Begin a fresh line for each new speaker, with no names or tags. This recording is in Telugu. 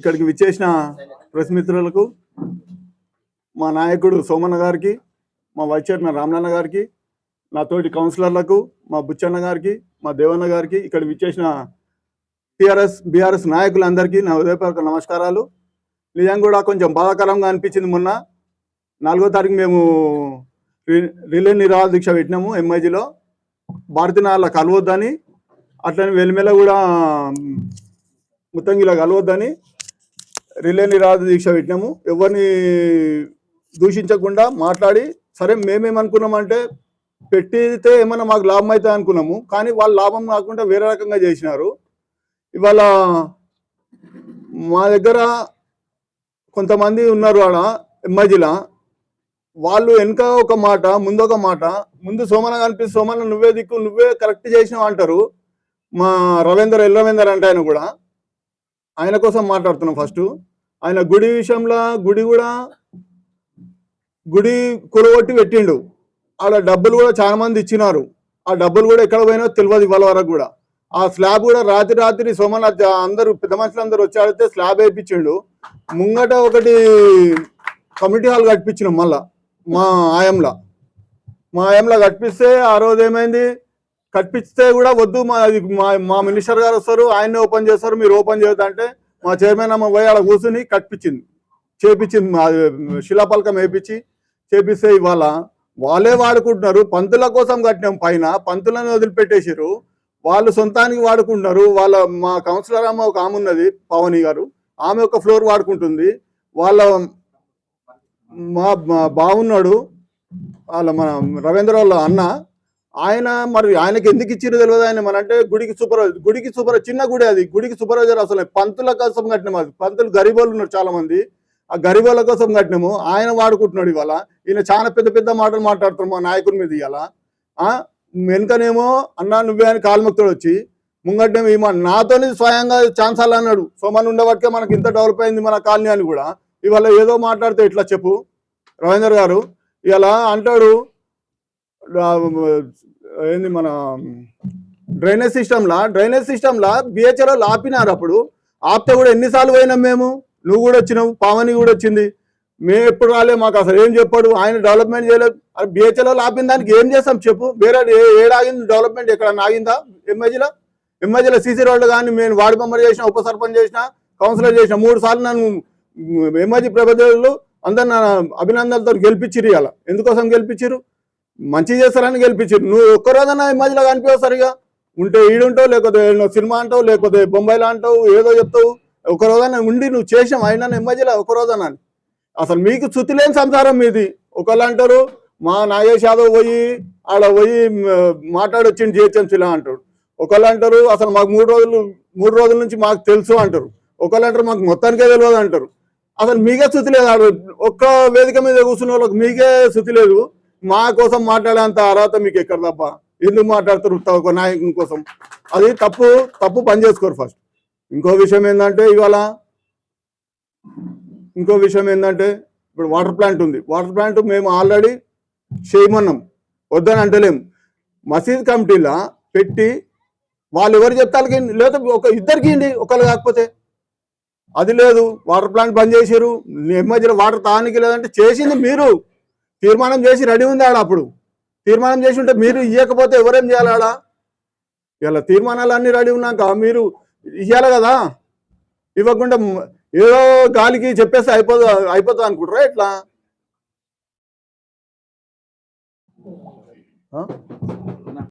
ఇక్కడికి విచ్చేసిన ప్రెస్ మిత్రులకు మా నాయకుడు సోమన్న గారికి మా వైస్ చైర్మన్ రామనాన్న గారికి నా తోటి కౌన్సిలర్లకు మా బుచ్చన్న గారికి మా దేవన్న గారికి ఇక్కడ విచ్చేసిన టిఆర్ఎస్ బీఆర్ఎస్ నాయకులందరికీ నా హృదయపూర్వక నమస్కారాలు. నిజంగా కూడా కొంచెం బాధాకరంగా అనిపించింది మొన్న. నాలుగో తారీఖు మేము రి- రిలే నిరాహార దీక్ష పెట్టినాము ఎంఐజీలో భారతీయ కలవద్దని అట్లనే వెలిమెల కూడా ముత్తంగిలా కలవద్దని రిలే రాజు దీక్ష పెట్టినాము. ఎవరిని దూషించకుండా మాట్లాడి సరే మేమేమనుకున్నామంటే పెట్టితే ఏమైనా మాకు లాభం అవుతుంది అనుకున్నాము. కానీ వాళ్ళు లాభం కాకుండా వేరే రకంగా చేసినారు. ఇవాళ మా దగ్గర కొంతమంది ఉన్నారు ఆడ ఎంఐజీలా వాళ్ళు వెనక ఒక మాట ముందు ఒక మాట ముందు సోమన కనిపిస్తే సోమన నువ్వే దిక్కు నువ్వే కరెక్ట్ చేసినావు అంటారు. మా రవీందర్ ఎల్లవేందర్ అంటే ఆయన కూడా. ఆయన కోసం మాట్లాడుతున్నాం ఫస్ట్. ఆయన గుడి విషయంలో గుడి కూడా గుడి కొలగొట్టి పెట్టిండు. ఆడ డబ్బులు కూడా చాలా మంది ఇచ్చినారు. ఆ డబ్బులు కూడా ఎక్కడ పోయినా తెలియదు ఇవాళ వరకు కూడా. ఆ స్లాబ్ కూడా రాత్రి రాత్రి సోమన్ అందరూ పెద్ద మనుషులు అందరూ వచ్చి ఆడితే స్లాబ్ వేయించిండు ముంగట ఒకటి కమ్యూనిటీ హాల్ కట్టించినాం మళ్ళా. మా ఆయంలో. మా ఆయంలో కట్టిస్తే ఆ రోజు ఏమైంది? కట్టిస్తే కూడా వద్దు మా అది మా మా మినిస్టర్ గారు వస్తారు ఆయన్నే ఓపెన్ చేస్తారు మీరు ఓపెన్ చేయొద్దు అంటే మా చైర్మన్ అమ్మ పోయి ఆడ కూర్చుని కట్టించింది. చేపించింది మా శిలాపలకం వేపించి చేపిస్తే ఇవాళ వాళ్ళే వాడుకుంటున్నారు. పంతుల కోసం కట్టినాం పైన పంతులను వదిలిపెట్టేసారు వాళ్ళు సొంతానికి వాడుకుంటున్నారు. వాళ్ళ మా కౌన్సిలర్ అమ్మ ఒక ఆమె ఉన్నది పవని గారు. ఆమె ఒక ఫ్లోర్ వాడుకుంటుంది. వాళ్ళ మా మా బావున్నాడు వాళ్ళ మన రవీంద్ర వాళ్ళ అన్న. ఆయన మరి ఆయనకి ఎందుకు ఇచ్చిరో తెలియదు ఆయన మన అంటే గుడికి సూపర్వైజర్ గుడికి సూపర్ చిన్న గుడి అది. గుడికి సూపర్వైజర్ అసలు. పంతుల కోసం కట్టినాము అది. పంతులు గరీబోళ్ళు ఉన్నారు చాలా మంది ఆ గరీబోళ్ళ కోసం కట్టినాము. ఆయన వాడుకుంటున్నాడు ఇవాళ. ఈయన చాలా పెద్ద పెద్ద మాటలు మాట్లాడుతున్నాం మా నాయకుని మీద ఇవాళ. ఆ? వెనుకనేమో అన్నా నువ్వే అని కాల్మక్తుడు వచ్చి. ముంగటేమో ఈమ నాతోని స్వయంగా ఛాన్సాలు అన్నాడు. సోమన్ ఉండబట్టే మనకి ఇంత డెవలప్ అయింది మన కాలనీ అని కూడా. ఇవాళ ఏదో మాట్లాడితే ఇట్లా చెప్పు? రవీందర్ గారు. ఇలా అంటాడు ఏంది మన డ్రైనేజ్ సిస్టమ్లా డ్రైనేజ్ సిస్టమ్లా బిహెచ్ఎల్ ఆపినారు అప్పుడు. ఆపితే కూడా ఎన్నిసార్లు పోయినాం మేము? నువ్వు కూడా వచ్చినావు పావని కూడా వచ్చింది. మేము ఎప్పుడు రాలే మాకు అసలు ఏం చెప్పాడు? ఆయన డెవలప్మెంట్ చేయలేదు. బిహెచ్ఎల్ ఆపిన దానికి ఏం చేస్తాం చెప్పు? వేరే ఏడాగింది డెవలప్మెంట్ ఎక్కడ ఆగిందా? ఎంఐజీలో ఎంఐజీలో సీసీ రోడ్లు కానీ మేము వార్డు మెంబర్ చేసిన ఉప సర్పంచ్ చేసిన కౌన్సిలర్ చేసిన మూడు సార్లు నన్ను ఎంఐజీ ప్రభుత్వాలు అందరు నా అభినందనలతో గెలిపించిరు ఇవాళ. ఎందుకోసం గెలిపించారు మంచి చేస్తారని గెలిపించారు. నువ్వు ఒక్కరోజన ఈ మధ్యలో కనిపించవు సరిగా. ఉంటే ఈడుంటావు లేకపోతే సినిమా అంటావు లేకపోతే బొంబాయిలో అంటావు ఏదో చెప్తావు. ఒక రోజన్నా ఉండి నువ్వు చేసాం అయినా నెమ్మదిలో ఒక రోజన్నా అసలు మీకు చుతి లేని సంసారం మీది. ఒకళ్ళు అంటారు మా నాగేష్ యాదవ్ పోయి ఆడ పోయి మాట్లాడొచ్చింది జిహెచ్ఎంసీలో అంటాడు ఒకళ్ళు అంటారు అసలు మాకు మూడు రోజులు మూడు రోజుల నుంచి మాకు తెలుసు అంటారు. ఒకళ్ళు అంటారు మాకు మొత్తానికే తెలియదు అంటారు. అసలు మీకే శృతి లేదు ఆడ. ఒక్క వేదిక మీద కూర్చున్న వాళ్ళకి మీకే శృతి లేదు. మా కోసం మాట్లాడేంత అర్హత మీకు ఎక్కడ తప్ప? ఎందుకు మాట్లాడుతారు ఉత్త ఒక నాయకుని కోసం? అది తప్పు తప్పు పని చేసుకోరు ఫస్ట్ ఇంకో విషయం ఏంటంటే ఇవాళ ఇంకో విషయం ఏంటంటే ఇప్పుడు వాటర్ ప్లాంట్ ఉంది. వాటర్ ప్లాంట్ మేము ఆల్రెడీ చేయమన్నాం. వద్దని అంటలేం. మసీద్ కమిటీలా పెట్టి వాళ్ళు ఎవరు చెప్తాలకి లేదా ఒక ఇద్దరికి ఇండి ఒకళ్ళు కాకపోతే. అది లేదు. వాటర్ ప్లాంట్ బంద్ చేసారు మధ్యలో వాటర్ తానికి లేదంటే చేసింది మీరు. తీర్మానం చేసి రెడీ ఉంది ఆడ అప్పుడు. తీర్మానం చేసి ఉంటే మీరు ఇవ్వకపోతే ఎవరేం చేయాలి ఆడ? ఇలా తీర్మానాలు అన్ని రెడీ ఉన్నాక మీరు ఇవ్వాలి కదా? ఇవ్వకుండా ఏదో గాలికి చెప్పేస్తే అయిపోదు అయిపోతుంది అనుకుంటారా ఎట్లా?